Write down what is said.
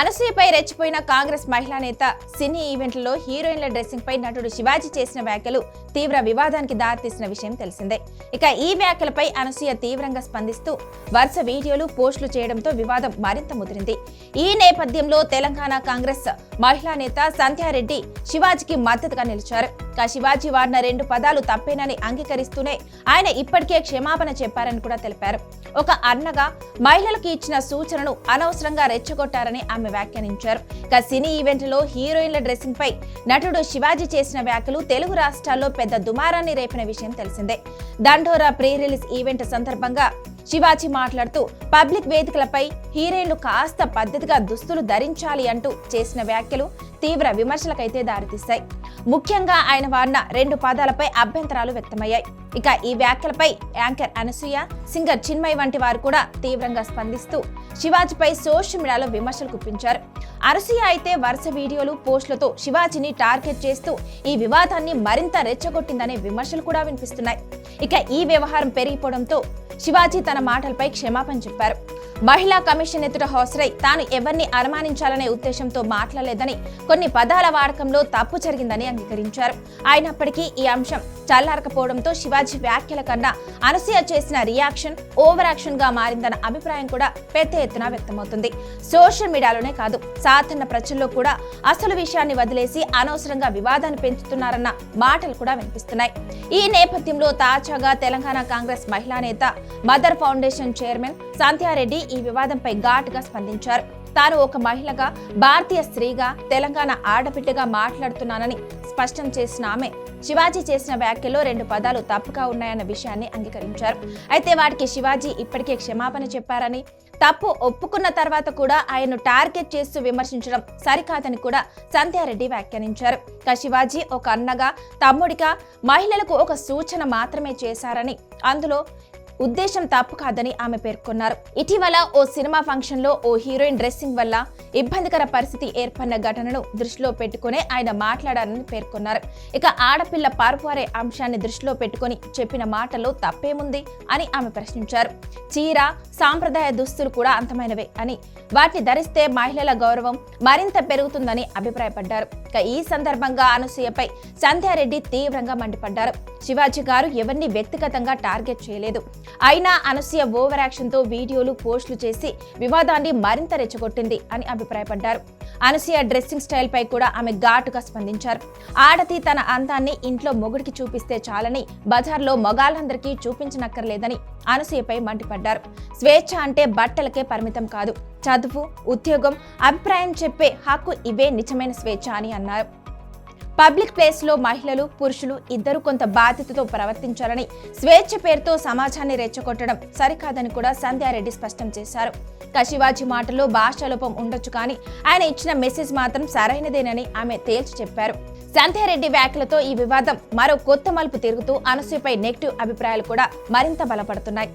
అనసూయపై రెచ్చిపోయిన కాంగ్రెస్ మహిళా నేత సినీ ఈవెంట్లలో హీరోయిన్ల డ్రెస్సింగ్ పై నటుడు శివాజీ చేసిన వ్యాఖ్యలు తీవ్ర వివాదానికి దారితీసిన విషయం తెలిసిందే. ఇక ఈ వ్యాఖ్యలపై అనసూయ తీవ్రంగా స్పందిస్తూ వరుస వీడియోలు పోస్టులు చేయడంతో వివాదం మరింత ముదిరింది. ఈ నేపథ్యంలో తెలంగాణ కాంగ్రెస్ మహిళా నేత సంధ్యారెడ్డి శివాజీకి మద్దతుగా నిలిచారు. శివాజీ వాడిన రెండు పదాలు తప్పేనని అంగీకరిస్తూనే ఆయన ఇప్పటికే క్షమాపణ చెప్పారని కూడా తెలిపారు. ఒక అన్నగా మహిళలకు ఇచ్చిన సూచనను అనవసరంగా రెచ్చగొట్టారని ఆమె వ్యాఖ్యానించారు. ఇక సినీ ఈవెంట్లో హీరోయిన్ల డ్రెస్సింగ్ పై నటుడు శివాజీ చేసిన వ్యాఖ్యలు తెలుగు రాష్ట్రాల్లో పెద్ద దుమారాన్ని రేపిన విషయం తెలిసిందే. దండోరా ప్రీ రిలీజ్ ఈవెంట్ సందర్భంగా శివాజీ మాట్లాడుతూ పబ్లిక్ వేదికలపై హీరోయిన్లు కాస్త పద్ధతిగా దుస్తులు ధరించాలి అంటూ చేసిన వ్యాఖ్యలు తీవ్ర విమర్శలకైతే దారితీస్తాయి ముఖ్యంగా ఆయన వాడిన రెండు పాదాలపై అభ్యంతరాలు వ్యక్తమయ్యాయి. ఇక ఈ వ్యాఖ్యలపై యాంకర్ అనసూయ సింగర్ చిన్మయ్ వంటి వారు కూడా తీవ్రంగా స్పందిస్తూ శివాజీపై సోషల్ మీడియాలో విమర్శలు గుప్పించారు అనసూయ అయితే వరుస వీడియోలు పోస్టులతో శివాజీని టార్గెట్ చేస్తూ ఈ వివాదాన్ని మరింత రెచ్చగొట్టిందనే విమర్శలు కూడా వినిపిస్తున్నాయి. ఇక ఈ వ్యవహారం పెరిగిపోవడంతో శివాజీ తన మాటలపై క్షమాపణ చెప్పారు. మహిళా కమిషన్ ఎదుట హోసరై తాను ఎవరిని అనుమానించాలనే ఉద్దేశంతో మాట్లాడలేదని కొన్ని పదాల వాడకంలో తప్పు జరిగిందని అంగీకరించారు. అయినప్పటికీ ఈ అంశం చల్లారకపోవడంతో శివాజీ వ్యాఖ్యల కన్నా అనసూయ చేసిన రియాక్షన్ ఓవర్ యాక్షన్గా మారిందన్న అభిప్రాయం కూడా పెద్ద ఎత్తున వ్యక్తమవుతుంది. సోషల్ మీడియాలోనే కాదు సాధారణ ప్రజల్లో కూడా అసలు విషయాన్ని వదిలేసి అనవసరంగా వివాదాన్ని పెంచుతున్నారన్న మాటలు కూడా వినిపిస్తున్నాయి. ఈ నేపథ్యంలో తాజాగా తెలంగాణ కాంగ్రెస్ మహిళా నేత మదర్ ఫౌండేషన్ చైర్మన్ సంధ్యారెడ్డి ఈ వివాదంపై ఘాటుగా స్పందించారు. తాను ఒక మహిళగా భారతీయ స్త్రీగా తెలంగాణ ఆడబిడ్డగా మాట్లాడుతున్నానని స్పష్టం చేసిన ఆమె శివాజీ చేసిన వ్యాఖ్యలో రెండు పదాలు తప్పుగా ఉన్నాయన్న విషయాన్ని అంగీకరించారు. అయితే వాటికి శివాజీ ఇప్పటికే క్షమాపణ చెప్పారని తప్పు ఒప్పుకున్న తర్వాత కూడా ఆయన్ను టార్గెట్ చేస్తూ విమర్శించడం సరికాదని కూడా సంధ్యారెడ్డి వ్యాఖ్యానించారు. ఇక శివాజీ ఒక అన్నగా తమ్ముడిగా మహిళలకు ఒక సూచన మాత్రమే చేశారని అందులో ఉద్దేశం తప్పు కాదని ఆమె పేర్కొన్నారు. ఇటీవల ఓ సినిమా ఫంక్షన్లో ఓ హీరోయిన్ డ్రెస్సింగ్ వల్ల ఇబ్బందికర పరిస్థితి ఏర్పడిన ఘటనను దృష్టిలో పెట్టుకునే ఆయన మాట్లాడారని పేర్కొన్నారు. ఇక ఆడపిల్ల పారుపారే అంశాన్ని దృష్టిలో పెట్టుకొని చెప్పిన మాటలో తప్పేముంది అని ఆమె ప్రశ్నించారు. చీర సాంప్రదాయ దుస్తులు కూడా అంతమైనవే అని. వాటిని ధరిస్తే మహిళల గౌరవం మరింత పెరుగుతుందని అభిప్రాయపడ్డారు. ఇక ఈ సందర్భంగా అనసూయపై సంధ్యారెడ్డి తీవ్రంగా మండిపడ్డారు. శివాజీ గారు ఎవరిని వ్యక్తిగతంగా టార్గెట్ చేయలేదు. అయినా అనసూయ ఓవర్ యాక్షన్తో వీడియోలు పోస్టులు చేసి వివాదాన్ని మరింత రెచ్చగొట్టింది అని అభిప్రాయపడ్డారు. అనసూయ డ్రెస్సింగ్ స్టైల్ పై కూడా ఆమె ఘాటుగా స్పందించారు. ఆడది తన అందాన్ని ఇంట్లో మొగుడికి చూపిస్తే చాలని బజార్లో మగాళ్ళందరికీ చూపించనక్కర్లేదని అనసూయపై మండిపడ్డారు. స్వేచ్ఛ అంటే బట్టలకే పరిమితం కాదు. చదువు ఉద్యోగం అభిప్రాయం చెప్పే హక్కు ఇవే నిజమైన స్వేచ్ఛ అని అన్నారు. పబ్లిక్ ప్లేస్లో మహిళలు పురుషులు ఇద్దరు కొంత బాధ్యతతో ప్రవర్తించాలని స్వేచ్ఛ పేరుతో సమాజాన్ని రెచ్చగొట్టడం సరికాదని కూడా సంధ్యారెడ్డి స్పష్టం చేశారు. కశివాజీ శివాజీ మాటలో భాషాలోపం ఉండొచ్చు కానీ ఆయన ఇచ్చిన మెసేజ్ మాత్రం సరైనదేనని ఆమె తేల్చి చెప్పారు. సంధ్యారెడ్డి వ్యాఖ్యలతో ఈ వివాదం మరో కొత్త మలుపు తిరుగుతూ అనసూయపై నెగిటివ్ అభిప్రాయాలు కూడా మరింత బలపడుతున్నాయి.